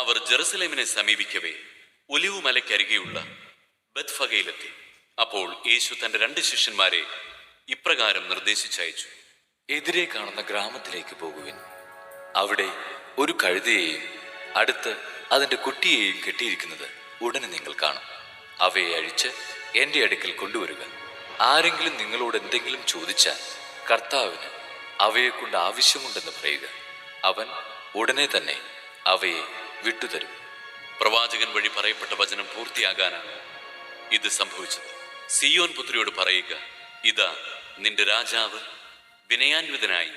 അവർ ജെറുസലേമിനെ സമീപിക്കവേ ഒലിവുമലയ്ക്കരികെയുള്ള ബത്ഫഗയിലെത്തി അപ്പോൾ യേശു തന്റെ രണ്ട് ശിഷ്യന്മാരെ ഇപ്രകാരം നിർദ്ദേശിച്ചയച്ചു. എതിരെ കാണുന്ന ഗ്രാമത്തിലേക്ക് പോകുവിൻ. അവിടെ ഒരു കഴുതയെയും അടുത്ത് അതിന്റെ കുട്ടിയെയും കെട്ടിയിരിക്കുന്നത് ഉടനെ നിങ്ങൾ കാണും. അവയെ അഴിച്ച് എന്റെ അടുക്കൽ കൊണ്ടുവരിക. ആരെങ്കിലും നിങ്ങളോട് എന്തെങ്കിലും ചോദിച്ചാൽ കർത്താവിന് അവയെക്കൊണ്ട് ആവശ്യമുണ്ടെന്ന് പറയുക. അവൻ ഉടനെ തന്നെ അവയെ വിട്ടുതരും. പ്രവാചകൻ വഴി പറയപ്പെട്ട വചനം പൂർത്തിയാകാനാണ് ഇത് സംഭവിച്ചത്. സിയോൻ പുത്രിയോട് പറയുക ഇതാ നിന്റെ രാജാവ് വിനയാന്വിതനായി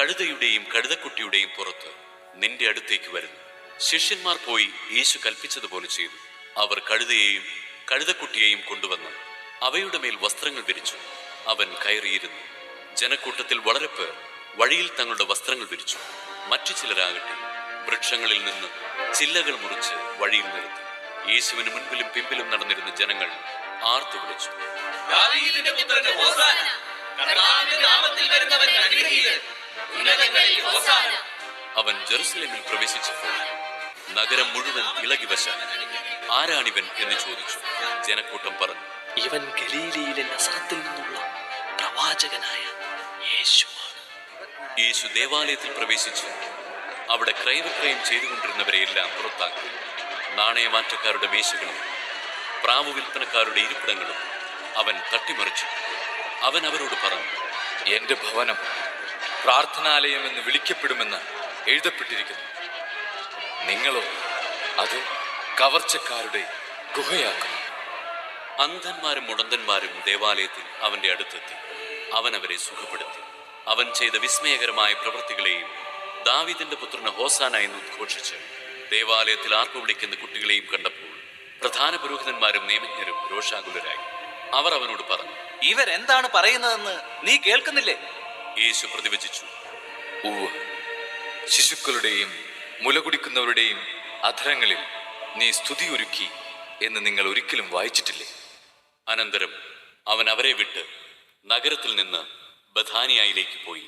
കഴുതയുടെയും കഴുതക്കുട്ടിയുടെയും പുറത്ത് നിന്റെ അടുത്തേക്ക് വരുന്നു. ശിഷ്യന്മാർ പോയി യേശു കൽപ്പിച്ചതുപോലെ ചെയ്തു. അവർ കഴുതയെയും കഴുതക്കുട്ടിയെയും കൊണ്ടുവന്ന് അവയുടെ മേൽ വസ്ത്രങ്ങൾ വിരിച്ചു. അവൻ കയറിയിരുന്നു. ജനക്കൂട്ടത്തിൽ വളരെ പേർ വഴിയിൽ തങ്ങളുടെ വസ്ത്രങ്ങൾ വിരിച്ചു. മറ്റു ചിലരാകട്ടെ വൃക്ഷങ്ങളിൽ നിന്ന് ചില്ലകൾ മുറിച്ച് വഴിയിൽ നിർത്തി. യേശുവിന് മുൻപിലും പിമ്പിലും നടന്നിരുന്ന ജനങ്ങൾ ആർത്തു വിളിച്ചു. ദാവീദിന്റെ ഹോസാന കർത്താവിന്റെ നാമത്തിൽ വരുന്നവൻ അനുഗ്രഹീതൻ ഉന്നതങ്ങളിൽ ഹോസാന. അവൻ ജെറുസലേമിൽ പ്രവേശിച്ചപ്പോൾ നഗരം മുഴുവൻ ഇളകി വശാൻ ആരാണിവൻ എന്ന് ചോദിച്ചു. ജനക്കൂട്ടം പറഞ്ഞു ഇവൻ ഗലീലയിലെ നസറത്തിൽ നിന്നുള്ള പ്രവാചകനായ യേശുവാണ്. യേശു ദേവാലയത്തിൽ പ്രവേശിച്ച്. അവിടെ ക്രയവിക്രയം ചെയ്തുകൊണ്ടിരുന്നവരെയെല്ലാം പുറത്താക്കി. നാണയമാറ്റക്കാരുടെ മേശകളും പ്രാവു വിൽപ്പനക്കാരുടെ ഇരിപ്പിടങ്ങളും അവൻ തട്ടിമറിച്ചു. അവൻ അവരോട് പറഞ്ഞു എന്റെ ഭവനം പ്രാർത്ഥനാലയം എന്ന് വിളിക്കപ്പെടുമെന്ന് എഴുതപ്പെട്ടിരിക്കുന്നു. നിങ്ങളോ അത് കവർച്ചക്കാരുടെ ഗുഹയാക്കുന്നു. അന്ധന്മാരും മുടന്തന്മാരും ദേവാലയത്തിൽ അവന്റെ അടുത്തെത്തി. അവൻ അവരെ സുഖപ്പെടുത്തി. അവൻ ചെയ്ത വിസ്മയകരമായ പ്രവൃത്തികളെയും ദാവീദിന്റെ പുത്രന് ഹോസാന എന്ന് ഉദ്ഘോഷിച്ച് ദേവാലയത്തിൽ ആർപ്പ് വിളിക്കുന്ന കുട്ടികളെയും കണ്ടപ്പോൾ പ്രധാന പുരോഹിതന്മാരും നിയമജ്ഞരും രോഷാകുലരായി. അവർ അവനോട് പറഞ്ഞു ഇവരെന്താണ് പറയുന്നതെന്ന് നീ കേൾക്കുന്നില്ലേ? യേശു പ്രതിവചിച്ചു ഉവ് ശിശുക്കളുടെയും മുലകുടിക്കുന്നവരുടെയും അധരങ്ങളിൽ നീ സ്തുതി ഒരുക്കി എന്ന് നിങ്ങൾ ഒരിക്കലും വായിച്ചിട്ടില്ലേ? അനന്തരം അവൻ അവരെ വിട്ട് നഗരത്തിൽ നിന്ന് ബഥാനിയയിലേക്ക് പോയി.